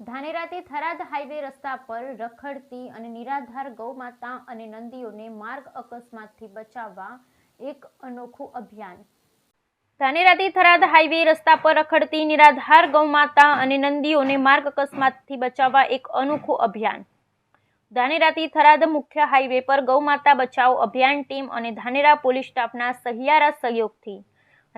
ધાનેરાથી Tharad highway રસ્તા પર રખડતી અને નિરાધાર ગૌમાતા અને નંદીઓને માર્ગ અકસ્માતથી બચાવવા એક અનોખું અભિયાન. ધાનેરાથી થરાદ હાઈવે રસ્તા પર રખડતી નિરાધાર ગૌમાતા અને નંદીઓને માર્ગ અકસ્માતથી બચાવવા એક અનોખું અભિયાન. ધાનેરાથી થરાદ મુખ્ય હાઈવે પર ગૌમાતા બચાવો અભિયાન ટીમ અને ધાનેરા પોલીસ સ્ટાફના સહિયારા સહયોગથી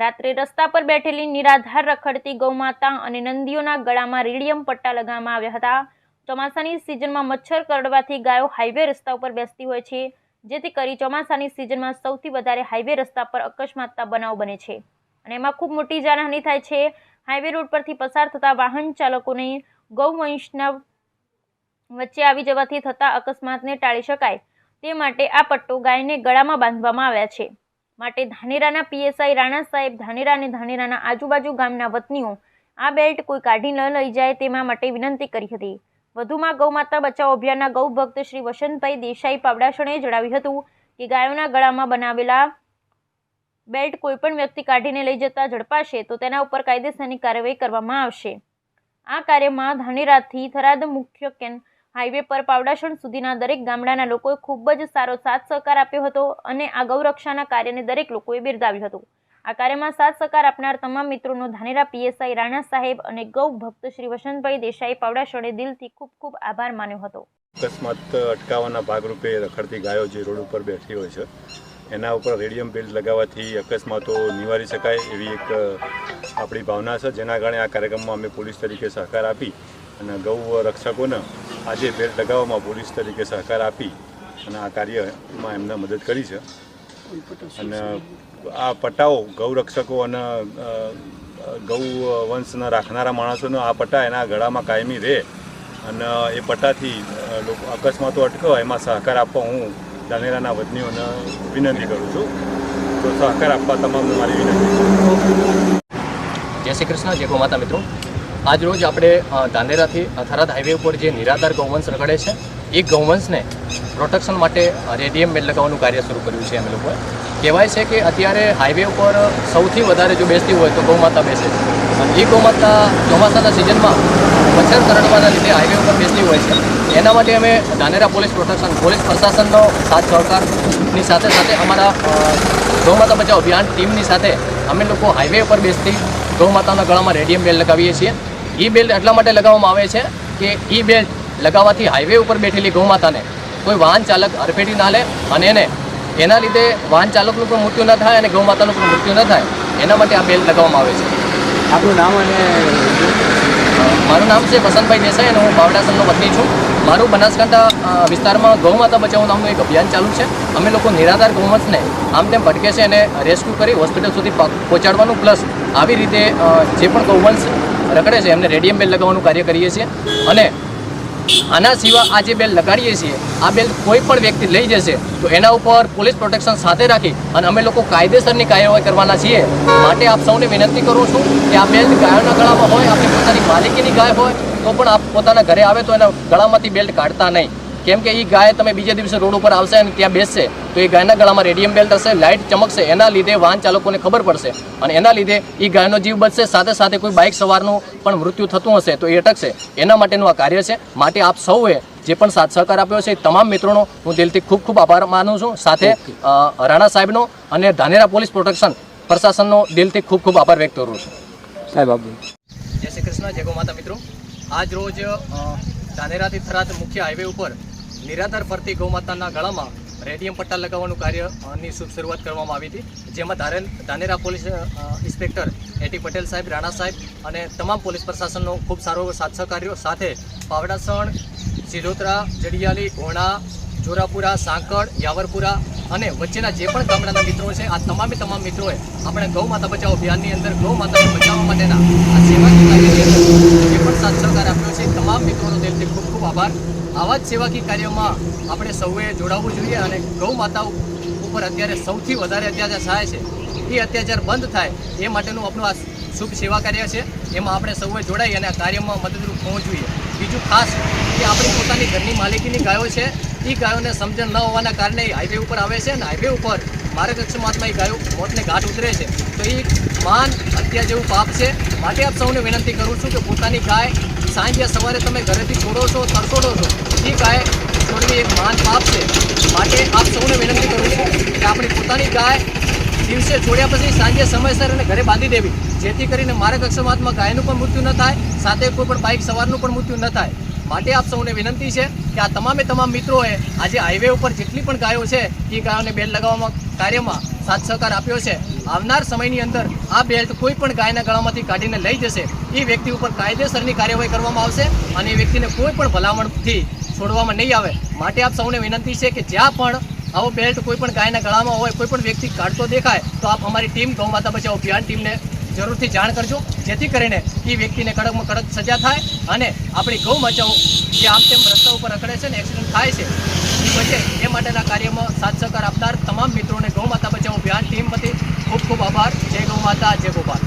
રાત્રે રસ્તા પર બેઠેલી નિરાધાર રખડતી ગૌમાતા અને નંદીઓના ગળામાં રેડિયમ પટ્ટા લગાવવામાં આવ્યા હતા. ચોમાસાની સિઝનમાં મચ્છર કરડવાથી ગાયો હાઈવે રસ્તા ઉપર બેસતી હોય છે, જેથી કરી ચોમાસાની સિઝનમાં સૌથી વધારે હાઈવે રસ્તા પર અકસ્માતના બનાવ બને છે. અને એમાં ખૂબ મોટી જાનહાનિ થાય છે. હાઈવે રોડ પરથી પસાર થતા વાહન ચાલકોને ગૌવંશના વચ્ચે આવી જવાથી થતા અકસ્માતને ટાળી શકાય. તે માટે આ પટ્ટો ગાયને ગળામાં બાંધવામાં આવ્યા છે. માટે ધાનેરાના પીએસઆઈ રાણા સાહેબ, ધાનેરા અને ધાનેરાના આજુબાજુ ગામના વતનીઓ આ બેલ્ટ કોઈ કાઢી ન લઈ જાય તેમાં માટે વિનંતી કરી હતી. વધુમાં ગૌમાતા બચાવ અભિયાનના ગૌ ભક્ત શ્રી વસંતભાઈ દેસાઈ પાવડાસણે જણાવ્યું હતું કે ગાયોના ગળામાં બનાવેલા બેલ્ટ કોઈપણ વ્યક્તિ કાઢીને લઈ જતા ઝડપાશે તો તેના ઉપર કાયદેસરની કાર્યવાહી કરવામાં આવશે. આ કાર્યમાં ધાનેરાથી થરાદ મુખ્ય કેન હાઈવે પર પાવડાસણ સુધીના દરેક ગામડાના લોકોએ ખૂબ જ સારો સાથ સહકાર આપ્યો હતો અને આ ગૌરક્ષાના કાર્યને દરેક લોકોએ બિરદાવ્યું હતું. આ કાર્યમાં સાથ સહકાર આપનાર તમામ મિત્રોનો ધાનેરા પીએસઆઈ રાણા સાહેબ અને ગૌ ભક્ત શ્રી વસંતભાઈ દેસાઈ પાવડાસણે દિલથી ખૂબ ખૂબ આભાર માન્યો હતો. અકસ્માત અટકાવવાના ભાગરૂપે રખડતી ગાયો જે રોડ ઉપર બેઠી હોય છે, એના ઉપર રેડિયમ બેલ્ટ લગાવવાથી અકસ્માતો નિવારી શકાય એવી એક આપણી ભાવના છે. જેના કારણે આ કાર્યક્રમમાં અમે પોલીસ તરીકે સહકાર આપી અને ગૌ રક્ષકોને આજે ભેટ લગાવવામાં પોલીસ તરીકે સહકાર આપી અને આ કાર્યમાં એમને મદદ કરી છે. અને આ પટ્ટાઓ ગૌ રક્ષકો અને ગૌ વંશના રાખનારા માણસોનો આ પટ્ટા એના ગળામાં કાયમી રહે અને એ પટ્ટાથી લોકો અકસ્માતો અટકે એમાં સહકાર આપવા હું ધાનેરાના વતનીઓને વિનંતી કરું છું. તો સહકાર આપવા તમામને મારી વિનંતી જય શ્રી કૃષ્ણ, જય ગો માતા મિત્રો. આજ રોજ આપણે ધાનેરાથી અથારાદ હાઈવે ઉપર જે નિરાધાર ગૌવંશ રખડે છે, એ ગૌવંશને પ્રોટેક્શન માટે રેડિયમ બેલ લગાવવાનું કાર્ય શરૂ કર્યું છે અમે લોકોએ. કહેવાય છે કે અત્યારે હાઈવે ઉપર સૌથી વધારે જો બેસતી હોય તો ગૌમાતા બેસે છે. એ ગૌમાતા ચોમાસાના સિઝનમાં મચ્છર કરડવાના લીધે હાઈવે ઉપર બેસતી હોય છે. એના માટે અમે ધાનેરા પોલીસ પ્રોટેક્શન પોલીસ પ્રશાસનનો સાથ સહકારની સાથે સાથે અમારા ગૌમાતા બચાવ અભિયાન ટીમની સાથે અમે લોકો હાઈવે ઉપર બેસતી ગૌમાતાના ગળામાં રેડિયમ બેલ્ટ લગાવીએ છીએ. એ બેલ્ટ એટલા માટે લગાવવામાં આવે છે કે ઈ બેલ્ટ લગાવવાથી હાઈવે ઉપર બેઠેલી ગૌમાતાને કોઈ વાહન ચાલક અરફેટી ના લે અને એને એના લીધે વાહન ચાલકનું પણ મૃત્યુ ન થાય અને ગૌમાતાનું પણ મૃત્યુ ન થાય. એના માટે આ બેલ્ટ લગાવવામાં આવે છે. આપણું નામ અને મારું નામ છે વસંતભાઈ દેસાઈ અને હું બાવડાસનનો વતની છું. મારું બનાસકાંઠા વિસ્તારમાં ગૌમાતા બચાવ નામનું એક અભિયાન ચાલુ છે. અમે લોકો નિરાધાર ગૌવંશને આમ તેમ ભટકે છે એને રેસ્ક્યુ કરી હોસ્પિટલ સુધી પહોંચાડવાનું પ્લસ આવી રીતે જે પણ ગૌવંશ રખડે છે, એમને રેડિયમ બેલ લગાવવાનું કાર્ય કરીએ છીએ. અને આના સિવાય આ જે બેલ લગાડીએ છીએ, આ બેલ કોઈ પણ વ્યક્તિ લઈ જશે, તો એના ઉપર પોલીસ પ્રોટેક્શન સાથે રાખી અને અમે લોકો કાયદેસરની કાર્યવાહી કરવાના છીએ. માટે આપ સૌને વિનંતી કરું છું કે આ બેલ્ટ ગાયોના ગળામાં હોય, આપણી પોતાની માલિકીની ગાય હોય, તો પણ આપ પોતાના ઘરે આવે તો એના ગળામાંથી બેલ્ટ કાઢતા નહીં. કેમ કે એ ગાય તમે બીજા દિવસે રોડ ઉપર આવશે અને ત્યાં બેસશે તો એ ગાયના ગળામાં રેડિયમ બેલ્ટ હશે લાઇટ ચમકશે એના લીધે વાહન ચાલકોને ખબર પડશે અને એના લીધે એ ગાયનો જીવ બચશે સાથે સાથે કોઈ બાઇક સવારનું પણ મૃત્યુ થતું હશે તો એ અટકશે. એના માટેનું આ કાર્ય છે. માટે આપ સૌએ જે પણ સાથ સહકાર આપ્યો છે તમામ મિત્રોનો હું દિલથી ખૂબ ખૂબ આભાર માનું છું. સાથે રાણા સાહેબનો અને ધાનેરા પોલીસ પ્રોટેક્શન પ્રશાસનનો દિલથી ખૂબ ખૂબ આભાર વ્યક્ત કરું છું. સાહેબ આપ જય શ્રી કૃષ્ણ. જય ગો માતા મિત્રો. આજ રોજ ધાનેરાથી થરાદ મુખ્ય હાઈવે ઉપર નિરાધાર ફરતી ગૌમાતાના ગળામાં રેડિયમ પટ્ટા લગાવવાનું કાર્યની શરૂઆત કરવામાં આવી હતી. જેમાં ધારે Dhanera police inspector A T Patel સાહેબ, રાણા સાહેબ અને તમામ પોલીસ પ્રશાસનનો ખૂબ સારો સાથ સહકાર્યો. સાથે પાવડાસણ સિલોતરા જડિયાલી, ઘોણા, જોરાપુરા, સાંકળ, યાવરપુરા અને વચ્ચેના જે પણ ગામડાના મિત્રો છે, આ તમામે તમામ મિત્રોએ આપણે ગૌ માતા બચાવો અભિયાનની અંદર ગૌ બચાવવા માટેના આ સેવાકીય કાર્યની અંદર જે પણ સાથ સહકાર આપ્યો છે તમામ મિત્રોનો દિલથી ખૂબ ખૂબ આભાર આવા જ સેવાકીય કાર્યમાં આપણે સૌએ જોડાવવું જોઈએ અને ગૌ માતાઓ ઉપર અત્યારે સૌથી વધારે અત્યાચાર થાય છે. એ અત્યાચાર બંધ થાય એ માટેનું આપણું આ શુભ સેવા કાર્ય છે. એમાં આપણે સૌએ જોડાઈ અને આ કાર્યમાં મદદરૂપ હોવું જોઈએ. બીજું ખાસ કે આપણી પોતાની ઘરની માલિકીની ગાયો છે. એ ગાયોને સમજણ ન હોવાના કારણે હાઈવે ઉપર આવે છે અને હાઈવે ઉપર માર્ગ અકસ્માતમાં એ ગાયો મોતને ઘાટ ઉતરે છે. તો એ માન હત્યા જેવું પાપ છે. માટે આપ સૌને વિનંતી કરું છું કે પોતાની ગાય સાંજે સવારે તમે ઘરેથી છોડો છો, તરસોડો છો. એ ગાય છોડવી એક મહાન પાપ છે. માટે આપ સૌને વિનંતી કરું છું કે આપણી પોતાની ગાય દિવસે છોડ્યા પછી સાંજે સમયસર એને ઘરે બાંધી દેવી. જેથી કરીને માર્ગ અકસ્માતમાં ગાયનું પણ મૃત્યુ ન થાય, સાથે કોઈ પણ બાઇક સવારનું પણ મૃત્યુ ન થાય. માટે આપ સૌને વિનંતી છે કે આ તમામે તમામ મિત્રોએ આજે હાઈવે ઉપર જેટલી પણ ગાયો છે, એ ગાયોને બેલ્ટ લગાવવામાં, કાર્યમાં સાથ સહકાર આપ્યો છે. આવનાર સમયની અંદર આ બેલ્ટ કોઈ પણ ગાયના ગળામાંથી કાઢીને લઈ જશે. એ વ્યક્તિ ઉપર કાયદેસરની કાર્યવાહી કરવામાં આવશે અને એ વ્યક્તિને કોઈ પણ ભલામણથી છોડવામાં નહીં આવે. માટે આપ સૌને વિનંતી છે કે જ્યાં પણ આવો બેલ્ટ કોઈ પણ ગાયના ગળામાં હોય, કોઈ પણ વ્યક્તિ કાઢતો દેખાય, તો આપ અમારી ટીમ, ગૌ માતા બચાવ અભિયાન ટીમને જરૂરથી જાણ કરજો. જેથી કરીને એ વ્યક્તિને કડકમાં કડક સજા થાય અને આપણી ગૌ બચાવ જે આમ તેમ રસ્તા ઉપર રખડે છે ને એક્સિડન્ટ થાય છે, એ બચે એ માટેના કાર્યમાં સાથ સહકાર આપનાર તમામ મિત્રોને ગૌ માતા બચાવ અભિયાન ટીમ વતી ખૂબ ખૂબ આભાર. જય ગૌ માતા, જય ગોપાલ.